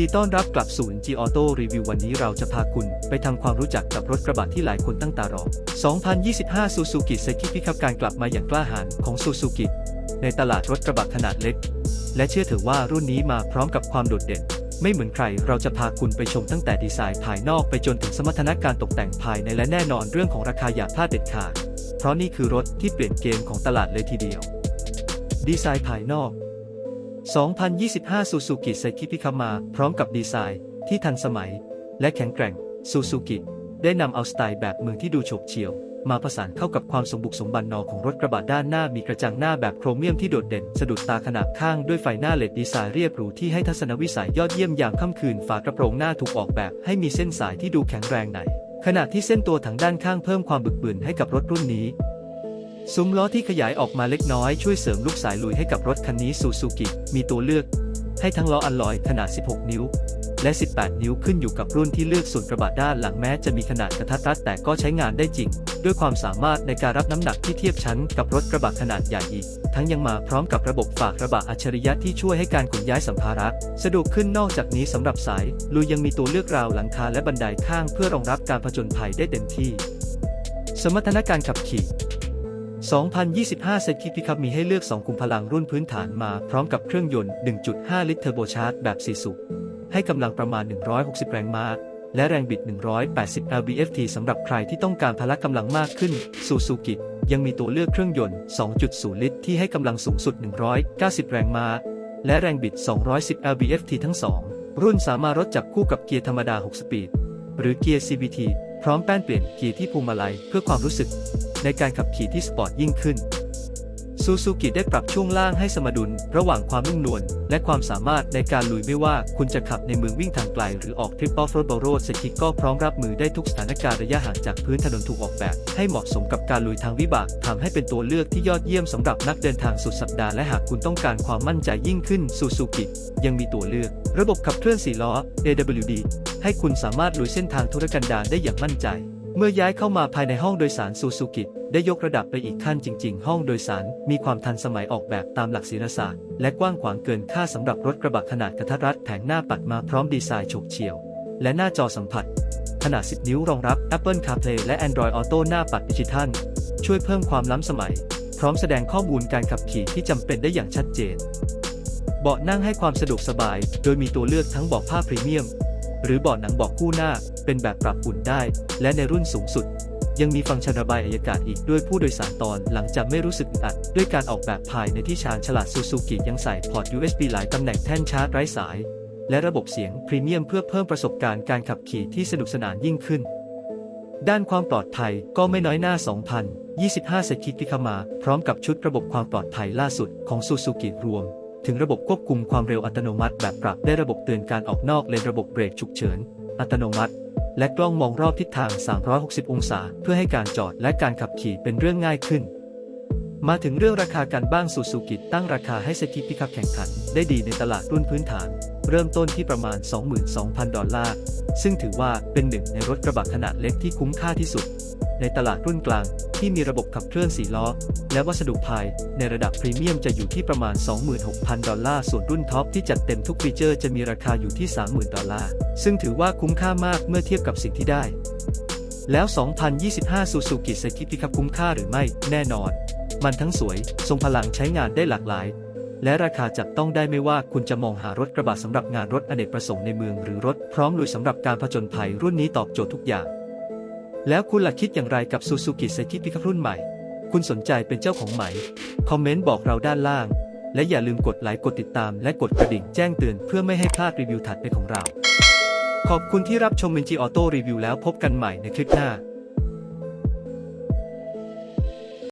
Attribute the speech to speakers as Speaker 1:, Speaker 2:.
Speaker 1: ดีต้อนรับกลับสู่ NG Auto Review วันนี้เราจะพาคุณไปทำความรู้จักกับรถกระบะที่หลายคนตั้งตารอ 2025 Suzuki s e k i พิคับการกลับมาอย่างกล้าหาญของ Suzuki ในตลาดรถกระบะขนาดเล็ก และเชื่อเถอว่ารุ่นนี้มาพร้อมกับความโดดเด่น ไม่เหมือนใคร เราจะพาคุณไปชมตั้งแต่ดีไซน์ภายนอกไปจนถึงสมรรถนะการตกแต่งภายในและแน่นอนเรื่องของราคาอย่าพลาดเด็ดขาด เพราะนี่คือรถที่เปลี่ยนเกมของตลาดเลยทีเดียว ดีไซน์ภายนอก 2025 Suzuki s e k i พิคามาพร้อมกับดีไซน์ที่ทันสมัย และแข็งแกร่ง Suzuki ได้นำเอาสไตล์แบบเมืองที่ดูโฉบเฉี่ยว มาผสานเข้ากับความสมบุกสมบันนอของรถกระบะด้านหน้ามีกระจังหน้าแบบโครเมียมที่โดดเด่น สะดุดตาขนาบข้างด้วยไฟหน้าเลดดีไซน์เรียบหรูที่ให้ทัศนวิสัยยอดเยี่ยมอย่ามค่ำคืนฝากระโปรงหน้าถูกออกแบบ ให้มีเส้นสายที่ดูแข็งแรงในขณะที่เส้นตัวถังด้านข้างเพิ่มความบึกบึนให้กับรถรุ่นนี้ ซุ้มล้อที่ขยายออกมาเล็กน้อยช่วยเสริมลูกสายลุยให้กับรถคันนี้ซูซูกิมีตัวเลือก ให้ทั้งล้ออัลลอยขนาด 16 นิ้ว และ 18 นิ้วขึ้นอยู่กับรุ่นที่เลือกส่วนกระบะด้านหลังแม้จะมีขนาดกระทัดรัดแต่ก็ใช้งานได้จริง ด้วยความสามารถในการรับน้ำหนักที่เทียบชั้นกับรถกระบะขนาดใหญ่อีก ทั้งยังมาพร้อมกับระบบฝากระบะอัจฉริยะที่ช่วยให้การขนย้ายสัมภาระสะดวกขึ้นนอกจากนี้สำหรับสายลุยยังมีตัวเลือกราวหลังคาและบันไดข้าง เพื่อรองรับการผจญภัยได้เต็มที่ สมรรถนะการขับขี่ 2025 เซตคิดพิคับมีให้เลือก2คุมพลังรุ่นพื้นฐานมาพร้อมกับเครื่องยนต์ 1.5 ลิตรเทอร์โบชาร์จแบบ 4 สูบให้กำลังประมาณ 160 แรงม้าและแรงบิด 180 lb-ft สำหรับใครที่ต้องการพละกำลังมากขึ้น ซูซูกิยังมีตัวเลือกเครื่องยนต์ 2.0 ลิตร ที่ให้กำลังสูงสุด 190 แรงม้า และแรงบิด 210 lb-ft ทั้ง 2 รุ่นสามารถรถจับคู่กับเกียร์ธรรมดา 6 สปีด หรือเกียร์ CVT พร้อมแป้นเปลี่ยนเกียร์ที่พวงมาลัยเพื่อความรู้สึก ในการขับขี่ที่สปอร์ตยิ่งขึ้นซูซูกิได้ปรับช่วงล่างให้สมดุล ระหว่างความนุ่มนวลและความสามารถในการลุยไม่ว่าคุณจะขับในเมืองวิ่งทางไกล หรือออกทริปออฟโรดบอโรดเซคิก็พร้อมรับมือได้ทุกสถานการณ์ระยะห่างจากพื้นถนนถูกออกแบบ ให้เหมาะสมกับการลุยทางวิบากทำให้เป็นตัวเลือกที่ยอดเยี่ยมสำหรับนักเดินทางสุดสัปดาห์และหากคุณต้องการความมั่นใจยิ่งขึ้นซูซูกิยังมีตัวเลือก ระบบขับเคลื่อน4ล้อ AWD ให้คุณสามารถลุยเส้นทางธุรกันดารได้อย่างมั่นใจ เมื่อย้ายเข้ามาภายในห้องโดยสารซูซูกิได้ยกระดับไปอีกขั้นจริง ๆ ห้องโดยสารมีความทันสมัยออกแบบตามหลักศิลปศาสตร์ และกว้างขวางเกินค่าสำหรับรถกระบะขนาดกระทัดรัดแผงหน้าปัดมาพร้อมดีไซน์ฉบเฉี่ยว และหน้าจอสัมผัส ขนาด 10 นิ้วรองรับ Apple CarPlay และ Android Auto หน้าปัดดิจิทัล ช่วยเพิ่มความล้ำสมัย พร้อมแสดงข้อมูลการขับขี่ที่จำเป็นได้อย่างชัดเจน เบาะนั่งให้ความสะดวกสบาย โดยมีตัวเลือกทั้งเบาะผ้าพรีเมียม หรือเบาะหนังเบาะคู่หน้า เป็นแบบปรับอุ่นได้ และในรุ่นสูงสุด ยังมีฟังก์ชันระบายอากาศอีกด้วยผู้โดยสารตอนหลังจะไม่รู้สึกอึดอัด ด้วยการออกแบบภายในที่ชาญฉลาดซูซูกิยังใส่พอร์ต USB หลายตำแหน่งแท่นชาร์จไร้สาย และระบบเสียงพรีเมียมเพื่อเพิ่มประสบการณ์การขับขี่ที่สนุกสนานยิ่งขึ้น ด้านความปลอดภัยก็ไม่น้อยหน้า 2025เซคิพิคามา พร้อมกับชุดระบบความปลอดภัยล่าสุดของซูซูกิรวม ถึงระบบควบคุมความเร็วอัตโนมัติแบบปรับได้ระบบเตือนการออกนอกเลนระบบเบรกฉุกเฉิน อัตโนมัติ และกล้องมองรอบทิศทาง 360 องศา เพื่อให้การจอดและการขับขี่เป็นเรื่องง่ายขึ้น มาถึงเรื่องราคากันบ้างซูซูกิตั้งราคาให้สกิพิคับแข่งขัน ได้ดีในตลาดรุ่นพื้นฐาน เริ่มต้นที่ประมาณ 22,000 ดอลลาร์ ซึ่งถือว่าเป็นหนึ่งในรถกระบะขนาดเล็กที่คุ้มค่าที่สุด ในตลาดรุ่นกลาง ที่มีระบบขับเคลื่อน4ล้อ และวัสดุภายในระดับพรีเมียมจะอยู่ที่ประมาณ 26,000 ดอลลาร์ ส่วนรุ่นท็อปที่จัดเต็มทุกฟีเจอร์จะมีราคาอยู่ที่ 30,000 ดอลลาร์ ซึ่งถือว่าคุ้มค่ามากเมื่อเทียบกับสิ่งที่ได้ แล้ว 2025ซูซูกิเซกิพิคับคุ้มค่าหรือไม่ แน่นอน มันทั้งสวย ทรงพลังใช้งานได้หลากหลาย และราคาจับต้องได้ไม่ว่าคุณจะมองหารถกระบะสำหรับงานรถอเนกประสงค์ในเมืองหรือรถพร้อมลุยสำหรับการผจญภัยรุ่นนี้ตอบโจทย์ทุกอย่าง แล้วคุณล่ะคิดอย่างไรกับ Suzuki s e k i พิกับรุ่นใหม่ คุณสนใจเป็นเจ้าของไหม คอมเมนต์บอกเราด้านล่าง และอย่าลืมกดไลค์กดติดตาม และกดกระดิ่งแจ้งเตือนเพื่อไม่ให้พลาดรีวิวถัดไปของเรา ขอบคุณที่รับชมมินจีออโต้รีวิวแล้วพบกันใหม่ในคลิปหน้า